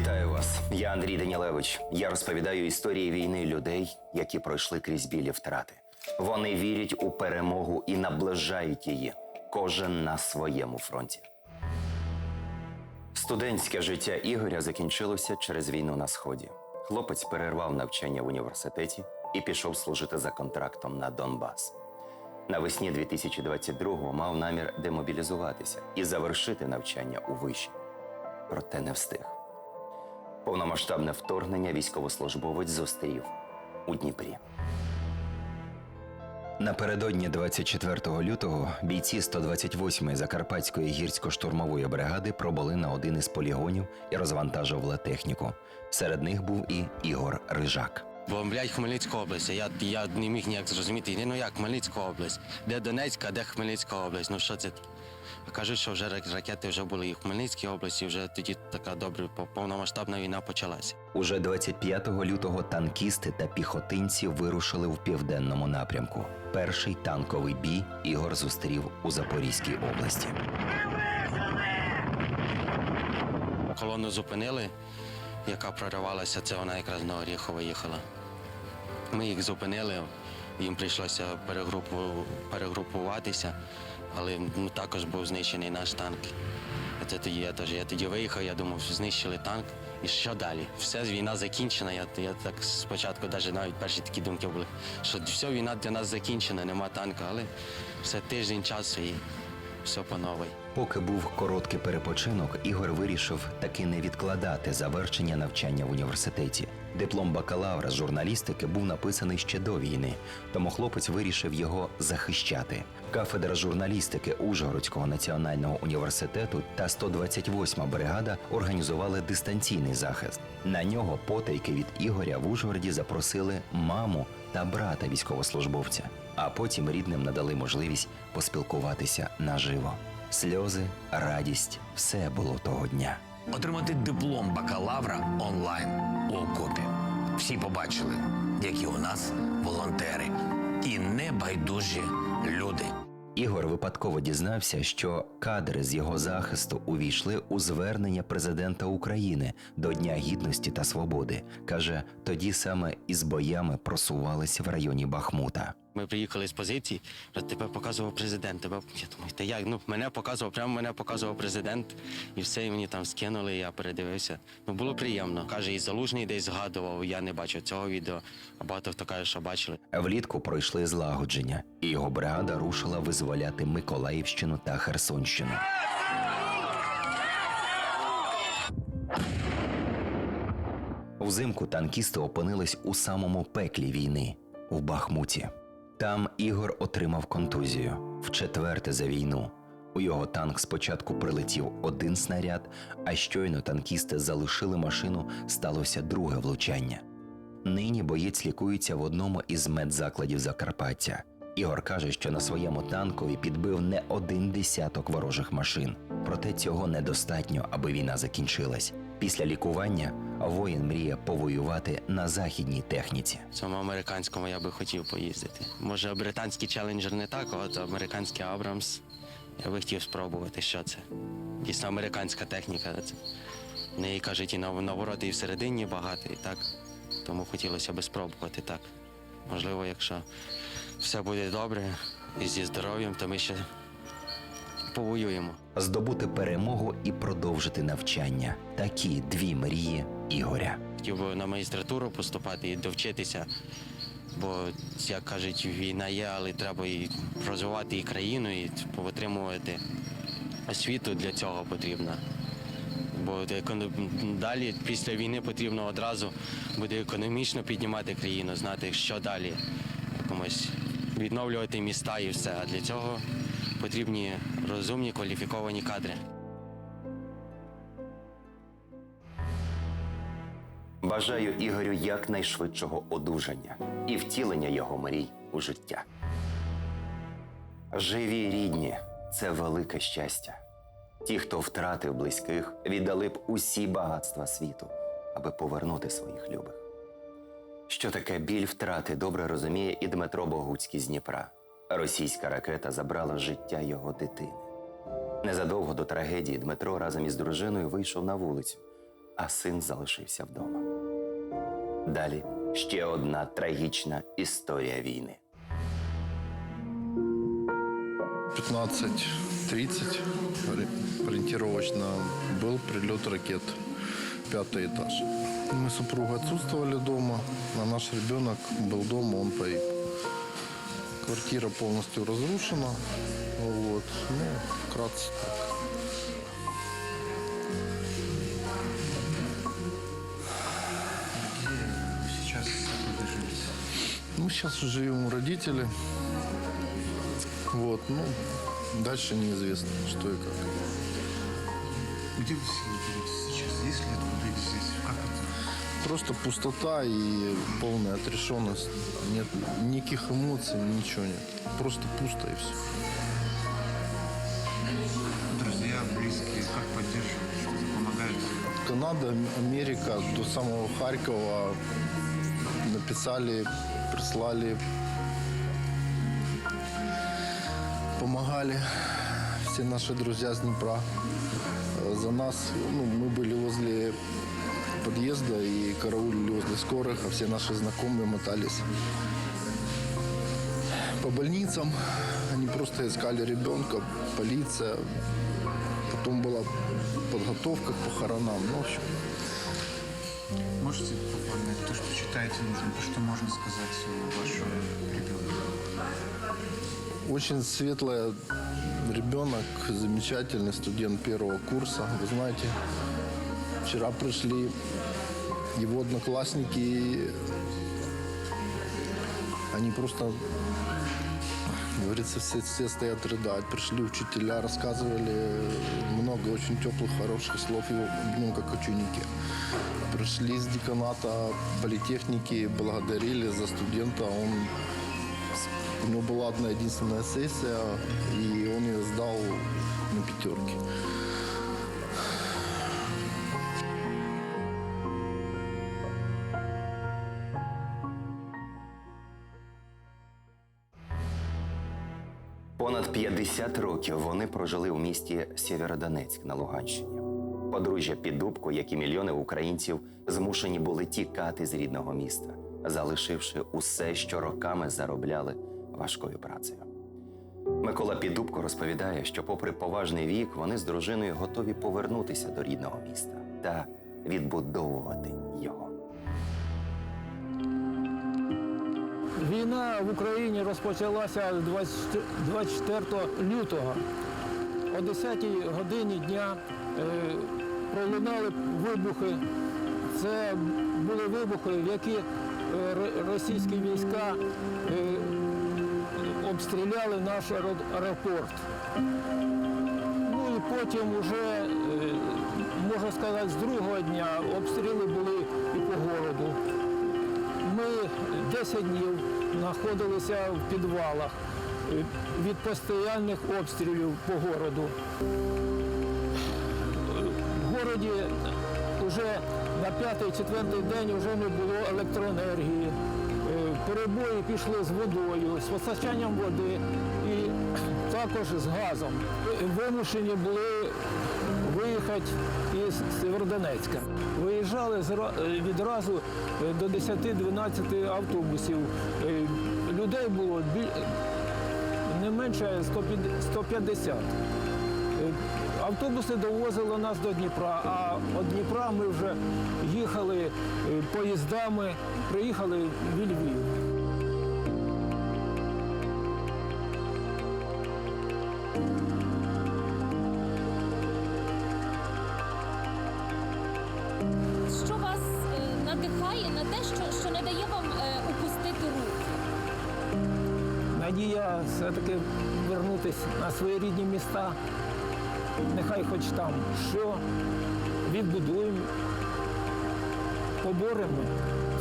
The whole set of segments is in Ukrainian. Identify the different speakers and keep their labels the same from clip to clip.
Speaker 1: Вітаю вас. Я Андрій Данілевич. Я розповідаю історії війни людей, які пройшли крізь білі втрати. Вони вірять у перемогу і наближають її, кожен на своєму фронті. Студентське життя Ігоря закінчилося через війну на сході. Хлопець перервав навчання в університеті і пішов служити за контрактом на Донбас. Навесні 2022-го мав намір демобілізуватися і завершити навчання у виші. Проте не встиг. Повномасштабне вторгнення військовослужбовець зустрів у Дніпрі. Напередодні 24 лютого бійці 128-ї Закарпатської гірсько-штурмової бригади пробули на один із полігонів і розвантажували техніку. Серед них був і Ігор Рижак.
Speaker 2: Бомблять Хмельницьку область. Я, я не міг ніяк зрозуміти. Ну як Хмельницька область? Де Донецька, де Хмельницька область? Ну що це? Кажуть, що вже ракети вже були і в Хмельницькій області, вже тоді така добре повномасштабна війна почалася.
Speaker 1: Уже 25 лютого танкісти та піхотинці вирушили в південному напрямку. Перший танковий бій Ігор зустрів у Запорізькій області.
Speaker 2: Колону зупинили, яка проривалася, це вона якраз на Оріхово їхала. Ми їх зупинили, їм прийшлося перегрупу, перегрупуватися, але ну, також був знищений наш танк. Це я теж. Я тоді виїхав, я думав, що знищили танк. І що далі? Все, війна закінчена. Я, я так спочатку навіть навіть перші такі думки були, що все, війна для нас закінчена, нема танка, але все тиждень часу і все по новій.
Speaker 1: Поки був короткий перепочинок, Ігор вирішив таки не відкладати завершення навчання в університеті. Диплом бакалавра з журналістики був написаний ще до війни, тому хлопець вирішив його захищати. Кафедра журналістики Ужгородського національного університету та 128-ма бригада організували дистанційний захист. На нього потайки від Ігоря в Ужгороді запросили маму та брата військовослужбовця, а потім рідним надали можливість поспілкуватися наживо. Сльози, радість все було того дня.
Speaker 3: Отримати диплом бакалавра онлайн у окопі. Всі побачили, які у нас волонтери і небайдужі люди.
Speaker 1: Ігор випадково дізнався, що кадри з його захисту увійшли у звернення президента України до Дня Гідності та Свободи. каже, тоді саме із боями просувалися в районі Бахмута.
Speaker 2: Ми приїхали з позиції, тебе показував президент. Тебе я думаю, та як? Ну мене показував, прямо мене показував президент, і все, і мені там скинули. Я передивився. Ну було приємно. Каже, і залужний десь згадував. Я не бачив цього відео. А багато хто каже, що бачили.
Speaker 1: Влітку пройшли злагодження, і його бригада рушила визволяти Миколаївщину та Херсонщину. Взимку танкісти опинились у самому пеклі війни у Бахмуті. Там Ігор отримав контузію вчетверте за війну. У його танк спочатку прилетів один снаряд, а щойно танкісти залишили машину, сталося друге влучання. Нині боєць лікується в одному із медзакладів Закарпаття. Ігор каже, що на своєму танкові підбив не один десяток ворожих машин. Проте цього недостатньо, аби війна закінчилась. Після лікування воїн мріє повоювати на західній техніці.
Speaker 2: В цьому американському я би хотів поїздити. Може, британський челенджер не так, а от американський Абрамс. Я би хотів спробувати, що це. Дійсно, американська техніка. Це. В неї кажуть, і нав- навороти і всередині багато, і так. Тому хотілося б спробувати так. Можливо, якщо все буде добре і зі здоров'ям, то ми ще повоюємо.
Speaker 1: Здобути перемогу і продовжити навчання. Такі дві мрії Ігоря.
Speaker 2: Хотів би на магістратуру поступати і довчитися. Бо, як кажуть, війна є, але треба і розвивати і країну, і отримувати освіту для цього потрібно. Бо далі після війни потрібно одразу буде економічно піднімати країну, знати, що далі. Якомусь відновлювати міста і все. А для цього потрібні розумні кваліфіковані кадри.
Speaker 1: Бажаю Ігорю якнайшвидшого одужання і втілення його мрій у життя. Живі рідні це велике щастя. Ті, хто втратив близьких, віддали б усі багатства світу, аби повернути своїх любих. Що таке біль втрати, добре розуміє і Дмитро Богуцький з Дніпра. Російська ракета забрала життя його дитини. Незадовго до трагедії Дмитро разом із дружиною вийшов на вулицю, а син залишився вдома. Далі ще одна трагічна історія війни.
Speaker 4: 15.30 ори- ориентировочно был прилет ракет. Пятый этаж. Мы с супругой отсутствовали дома, а наш ребенок был дома, он погиб. Квартира полностью разрушена. Вот. Ну, вкратце так.
Speaker 5: Сейчас дожились.
Speaker 4: Ну, сейчас живем у родителей. Вот, ну, дальше неизвестно, что и как.
Speaker 5: Где вы находитесь сейчас? Есть ли откуда
Speaker 4: Просто пустота и полная отрешенность. Нет никаких эмоций, ничего нет. Просто пусто и все.
Speaker 5: Друзья, близкие, как поддерживают, что помогают?
Speaker 4: Канада, Америка до самого Харькова написали, прислали, помогали все наши друзья с Днепра. Э, За нас, ну, мы были возле подъезда и караулили возле скорых, а все наши знакомые мотались по больницам. Они просто искали ребенка, полиция. Потом была подготовка к похоронам. Ну, в общем,
Speaker 5: Можете буквально то, что читаете, нужно, то, что можно сказать о вашем ребенке?
Speaker 4: Очень светлый ребенок, замечательный студент первого курса. Вы знаете, вчера пришли его одноклассники, они просто, говорится, все, все стоят рыдать. Пришли учителя, рассказывали много очень теплых, хороших слов его, нем как ученики. Пришли с деканата политехники, благодарили за студента. Он у него была одна единственная сессия, и он ее сдал на пятерке.
Speaker 1: Понад 50 років вони прожили у місті Сєвєродонецьк на Луганщині. Подружжя Піддубко, як і мільйони українців, змушені були тікати з рідного міста, залишивши усе, що роками заробляли важкою працею. Микола Піддубко розповідає, що, попри поважний вік, вони з дружиною готові повернутися до рідного міста та відбудовувати його.
Speaker 6: Війна в Україні розпочалася 24 лютого. О 10 годині дня е, пролунали вибухи. Це були вибухи, які е, російські війська е, обстріляли наш аеропорт. Ну і потім вже, можна сказати, з другого дня обстріли були і по городу. Ми 10 днів знаходилися в підвалах е, від постійних обстрілів по городу. В городі вже на п'ятий-четвертий день вже не було електроенергії. Е, Перебої пішли з водою, з постачанням води і також з газом. Вимушені були виїхати із Северодонецька. Виїжджали е, відразу е, до 10-12 автобусів. Е, Людей було не менше 150. Е, Автобуси довозили нас до Дніпра, а від Дніпра ми вже їхали поїздами, приїхали в Львів.
Speaker 7: Надихає на те, що, що не дає вам е, упустити рук?
Speaker 6: Надія все-таки вернутися на свої рідні міста. Нехай хоч там що, відбудуємо, поборемо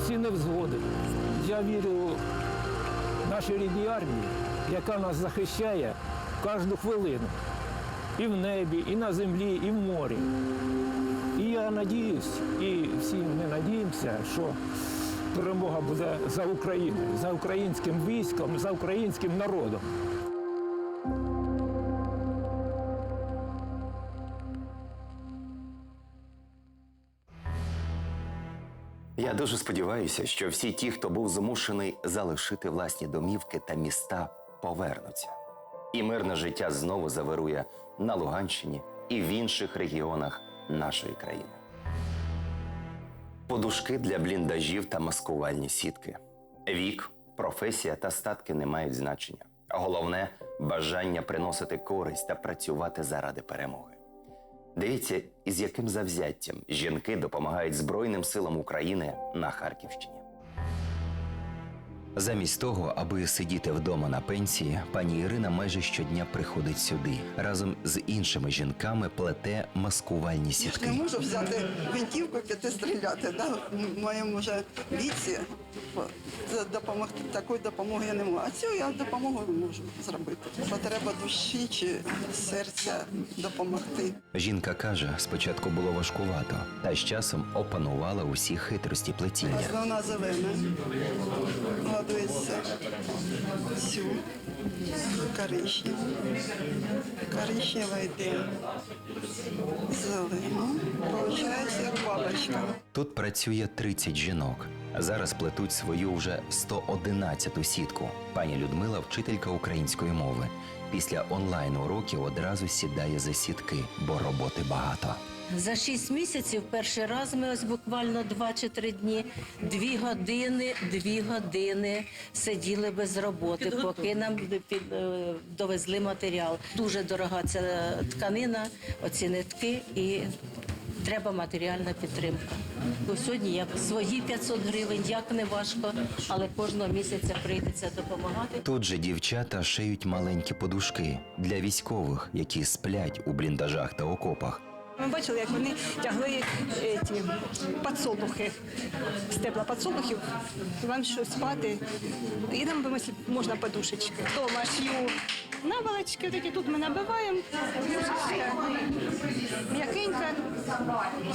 Speaker 6: всі невзгоди. Я вірю в нашій рідній армії, яка нас захищає кожну хвилину. І в небі, і на землі, і в морі. Надіюсь, і всі ми надіємося, що перемога буде за Україною, за українським військом, за українським народом.
Speaker 1: Я дуже сподіваюся, що всі ті, хто був змушений залишити власні домівки та міста, повернуться. І мирне життя знову завирує на Луганщині і в інших регіонах нашої країни. Подушки для бліндажів та маскувальні сітки. Вік, професія та статки не мають значення. Головне бажання приносити користь та працювати заради перемоги. Дивіться, із яким завзяттям жінки допомагають Збройним силам України на Харківщині. Замість того, аби сидіти вдома на пенсії, пані Ірина майже щодня приходить сюди. Разом з іншими жінками плете маскувальні
Speaker 8: Я ж не можу взяти гвинтівку піти стріляти. Да? В моєму вже віці допомогти такої допомоги я не можу. А цю я допомогу можу зробити. Потреба душі чи серця допомогти.
Speaker 1: Жінка каже, спочатку було важкувато, та з часом опанувала усі хитрості плетіння.
Speaker 8: Основна зелена. Гладується цю коричневу. Коричнева йде зелену. Получається як бабочка.
Speaker 1: Тут працює 30 жінок. Зараз плетуть свою вже 111-ту сітку. Пані Людмила вчителька української мови. Після онлайн уроків одразу сідає за сітки, бо роботи багато.
Speaker 9: За шість місяців перший раз ми ось буквально два чи три дні, дві години, дві години сиділи без роботи, поки нам під, е, довезли матеріал. Дуже дорога ця тканина, оці нитки і треба матеріальна підтримка. Бо сьогодні як свої 500 гривень, як не важко, але кожного місяця прийдеться допомагати.
Speaker 1: Тут же дівчата шиють маленькі подушки для військових, які сплять у бліндажах та окопах.
Speaker 10: Ми бачили, як вони тягли ці ті підсолнухи, стебла підсолнухів, вам щось спати. І нам би мислі, можна подушечки. Дома шью наволочки, такі тут ми набиваємо, м'якенька,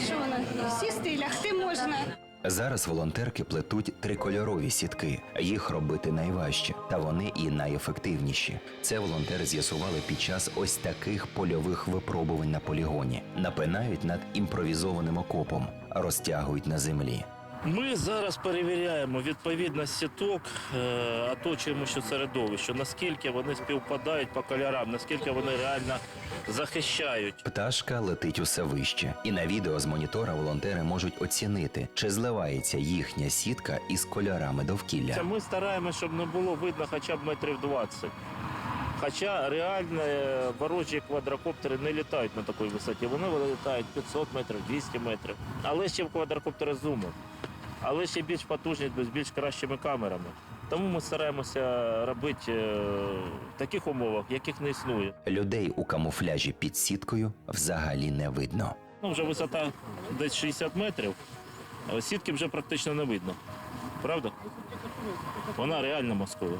Speaker 10: що вона, сісти, і лягти можна.
Speaker 1: Зараз волонтерки плетуть трикольорові сітки. Їх робити найважче, та вони і найефективніші. Це волонтери з'ясували під час ось таких польових випробувань на полігоні. Напинають над імпровізованим окопом, розтягують на землі.
Speaker 11: Ми зараз перевіряємо відповідність сіток, е, оточуємо що середовище, наскільки вони співпадають по кольорам, наскільки вони реально захищають.
Speaker 1: Пташка летить усе вище, і на відео з монітора волонтери можуть оцінити, чи зливається їхня сітка із кольорами довкілля.
Speaker 11: Ми стараємося, щоб не було видно хоча б метрів 20. Хоча реально е, ворожі квадрокоптери не літають на такій висоті. Вони літають 500 метрів, 200 метрів. Але ще в квадрокоптери зуми. Але ще більш потужні, з більш кращими камерами. Тому ми стараємося робити е, в таких умовах, яких не існує.
Speaker 1: Людей у камуфляжі під сіткою взагалі не видно.
Speaker 11: Ну, вже висота десь 60 метрів, а сітки вже практично не видно. Правда? Вона реально маскує.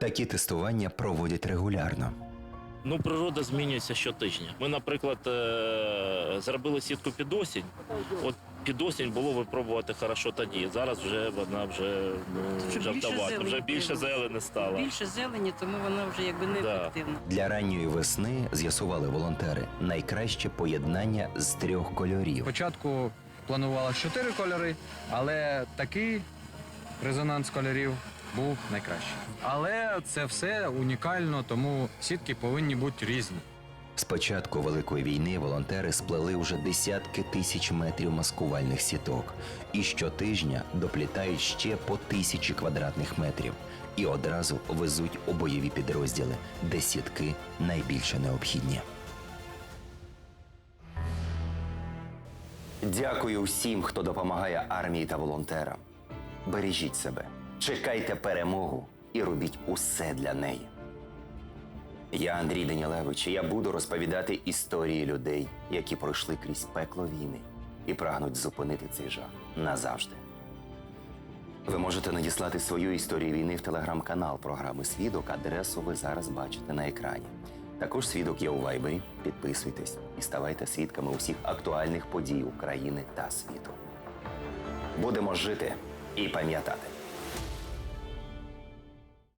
Speaker 1: Такі тестування проводять регулярно.
Speaker 11: Ну, природа змінюється щотижня. Ми, наприклад, е, зробили сітку під осінь. От під осінь було випробувати хорошо тоді. Зараз вже вона вже ну,
Speaker 12: Вже більше
Speaker 11: жовтовата,
Speaker 12: зелені
Speaker 11: вже більше зелені стала.
Speaker 12: Більше зелені, тому вона вже якби не
Speaker 11: Да.
Speaker 12: ефективна.
Speaker 1: Для ранньої весни з'ясували волонтери найкраще поєднання з трьох кольорів.
Speaker 13: Спочатку планувалося чотири кольори, але такий резонанс кольорів був найкращий. Але це все унікально, тому сітки повинні бути різні.
Speaker 1: З початку великої війни волонтери сплели вже десятки тисяч метрів маскувальних сіток і щотижня доплітають ще по тисячі квадратних метрів і одразу везуть у бойові підрозділи, де сітки найбільше необхідні. Дякую всім, хто допомагає армії та волонтерам. Бережіть себе, чекайте перемогу і робіть усе для неї. Я Андрій Данілевич, і я буду розповідати історії людей, які пройшли крізь пекло війни і прагнуть зупинити цей жах назавжди. Ви можете надіслати свою історію війни в телеграм-канал програми Свідок. Адресу ви зараз бачите на екрані. Також свідок є у Вайбері. Підписуйтесь і ставайте свідками усіх актуальних подій України та світу. Будемо жити і пам'ятати.